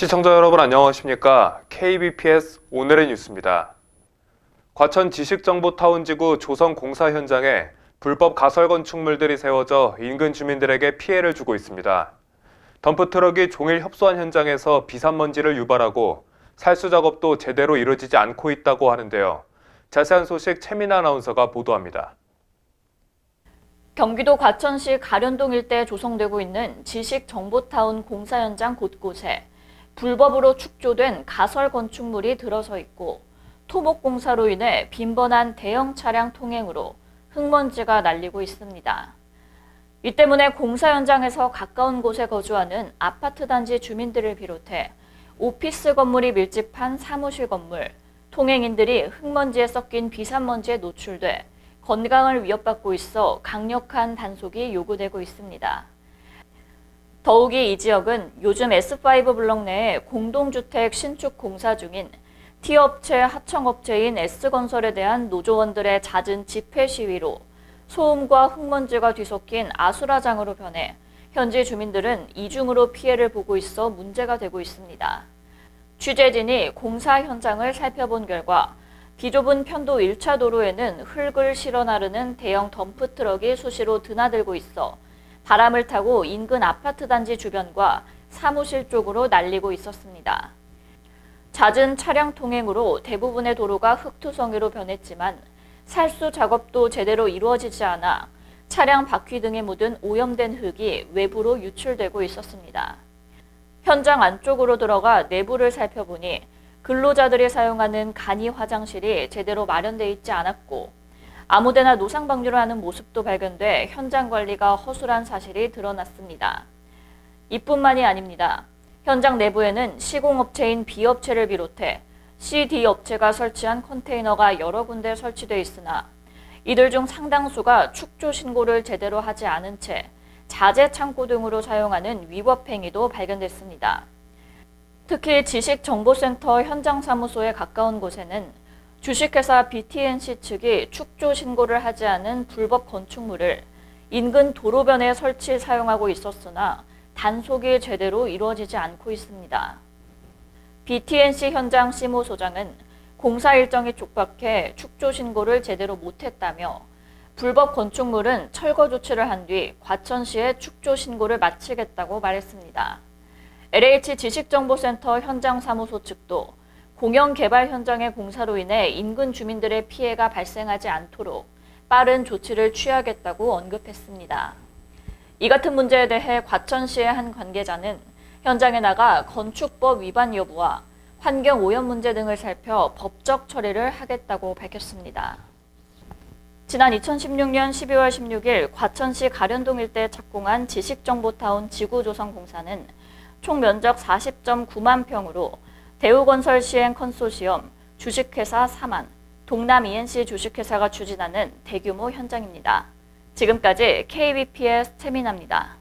시청자 여러분 안녕하십니까? KBPS 오늘의 뉴스입니다. 과천 지식정보타운지구 조성 공사 현장에 불법 가설 건축물들이 세워져 인근 주민들에게 피해를 주고 있습니다. 덤프트럭이 종일 협소한 현장에서 비산먼지를 유발하고 살수 작업도 제대로 이루어지지 않고 있다고 하는데요. 자세한 소식 최민아 아나운서가 보도합니다. 경기도 과천시 가련동 일대에 조성되고 있는 지식정보타운 공사 현장 곳곳에 불법으로 축조된 가설 건축물이 들어서 있고 토목 공사로 인해 빈번한 대형 차량 통행으로 흙먼지가 날리고 있습니다. 이 때문에 공사 현장에서 가까운 곳에 거주하는 아파트 단지 주민들을 비롯해 오피스 건물이 밀집한 사무실 건물, 통행인들이 흙먼지에 섞인 비산먼지에 노출돼 건강을 위협받고 있어 강력한 단속이 요구되고 있습니다. 더욱이 이 지역은 요즘 S5 블록 내에 공동주택 신축 공사 중인 T업체 하청업체인 S건설에 대한 노조원들의 잦은 집회 시위로 소음과 흙먼지가 뒤섞인 아수라장으로 변해 현지 주민들은 이중으로 피해를 보고 있어 문제가 되고 있습니다. 취재진이 공사 현장을 살펴본 결과 비좁은 편도 1차 도로에는 흙을 실어 나르는 대형 덤프트럭이 수시로 드나들고 있어 바람을 타고 인근 아파트 단지 주변과 사무실 쪽으로 날리고 있었습니다. 잦은 차량 통행으로 대부분의 도로가 흙투성이로 변했지만 살수 작업도 제대로 이루어지지 않아 차량 바퀴 등에 묻은 오염된 흙이 외부로 유출되고 있었습니다. 현장 안쪽으로 들어가 내부를 살펴보니 근로자들이 사용하는 간이 화장실이 제대로 마련돼 있지 않았고 아무데나 노상 방류를 하는 모습도 발견돼 현장 관리가 허술한 사실이 드러났습니다. 이뿐만이 아닙니다. 현장 내부에는 시공업체인 B업체를 비롯해 CD 업체가 설치한 컨테이너가 여러 군데 설치돼 있으나 이들 중 상당수가 축조 신고를 제대로 하지 않은 채 자재 창고 등으로 사용하는 위법 행위도 발견됐습니다. 특히 지식정보센터 현장 사무소에 가까운 곳에는 주식회사 BTNC 측이 축조 신고를 하지 않은 불법 건축물을 인근 도로변에 설치 사용하고 있었으나 단속이 제대로 이루어지지 않고 있습니다. BTNC 현장 시모 소장은 공사 일정이 촉박해 축조 신고를 제대로 못했다며 불법 건축물은 철거 조치를 한 뒤 과천시에 축조 신고를 마치겠다고 말했습니다. LH 지식정보센터 현장 사무소 측도 공영 개발 현장의 공사로 인해 인근 주민들의 피해가 발생하지 않도록 빠른 조치를 취하겠다고 언급했습니다. 이 같은 문제에 대해 과천시의 한 관계자는 현장에 나가 건축법 위반 여부와 환경 오염 문제 등을 살펴 법적 처리를 하겠다고 밝혔습니다. 지난 2016년 12월 16일 과천시 가련동 일대에 착공한 지식정보타운 지구조성공사는 총 면적 40.9만 평으로 대우건설 시행 컨소시엄, 주식회사 사만, 동남 ENC 주식회사가 추진하는 대규모 현장입니다. 지금까지 KBP의 최민아입니다.